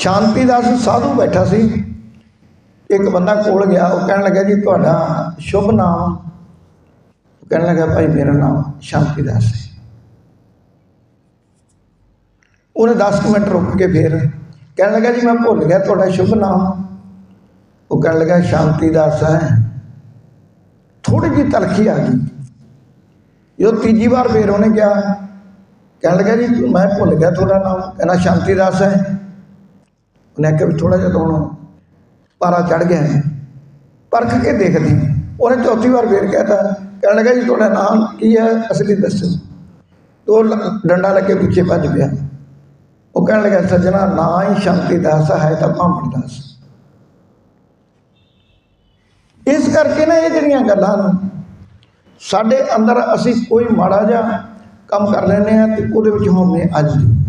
ਸ਼ਾਂਤੀ ਦਾਸ ਸਾਧੂ ਬੈਠਾ ਸੀ। ਇੱਕ ਬੰਦਾ ਕੋਲ ਗਿਆ, ਉਹ ਕਹਿਣ ਲੱਗਾ, ਜੀ, ਤੁਹਾਡਾ ਸ਼ੁਭ ਨਾਮ ਉਹ ਕਹਿਣ ਲੱਗਾ, ਭਾਈ, ਮੇਰਾ ਨਾਮ ਸ਼ਾਂਤੀ ਦਾਸ ਹੈ। ਉਹਨੇ 10 ਕੁ ਮਿੰਟ ਰੁਕ ਕੇ ਫਿਰ ਕਹਿਣ ਲੱਗਾ, ਜੀ, ਮੈਂ ਭੁੱਲ ਗਿਆ, ਤੁਹਾਡਾ ਸ਼ੁਭ ਨਾਮ ਉਹ ਕਹਿਣ ਲੱਗਾ, ਸ਼ਾਂਤੀ ਦਾਸ ਹੈ। ਥੋੜੀ ਜਿਹੀ ਤਲਖੀ ਆ ਗਈ। ਜਦੋਂ ਤੀਜੀ ਵਾਰ ਫੇਰ ਉਹਨੇ ਕਿਹਾ, ਕਹਿਣ ਲੱਗਾ, ਜੀ, ਮੈਂ ਭੁੱਲ ਗਿਆ ਤੁਹਾਡਾ ਨਾਮ। ਕਹਿੰਦਾ, ਸ਼ਾਂਤੀ ਦਾਸ ਹੈ। ਉਹਨੇ ਆਖਿਆ ਵੀ ਥੋੜਾ ਜਿਹਾ ਤਾਂ ਹੁਣ ਪਾਰਾ ਚੜ ਗਿਆ ਹੈ। ਪਰਖ ਕੇ ਦੇਖਦੇ ਉਹਨੇ ਚੌਥੀ ਵਾਰ ਫੇਰ ਕਹਿਤਾ, ਕਹਿਣ ਲੱਗਾ ਜੀ ਤੁਹਾਡਾ ਨਾਮ ਕੀ ਹੈ? ਅਸਲੀ ਦੱਸੋ ਤੇ ਉਹ ਲ- ਡੰਡਾ ਲੈ ਕੇ ਪਿੱਛੇ ਭੱਜ ਪਿਆ। ਉਹ ਕਹਿਣ ਲੱਗਾ, ਸੱਜਣਾ, ਨਾ ਹੀ ਸ਼ਾਂਤੀ ਦਾਸ ਹੈ, ਤਾਂ ਭਾਂਬੜ ਦਾਸ। ਇਸ ਕਰਕੇ ਨਾ ਇਹ ਜਿਹੜੀਆਂ ਗੱਲਾਂ ਸਾਡੇ ਅੰਦਰ ਅਸੀਂ ਕੋਈ ਮਾੜਾ ਜਿਹਾ ਕੰਮ ਕਰ ਲੈਂਦੇ ਆ ਤੇ ਉਹਦੇ ਵਿੱਚ ਹਉਮੈ ਅੱਜ ਦੀ।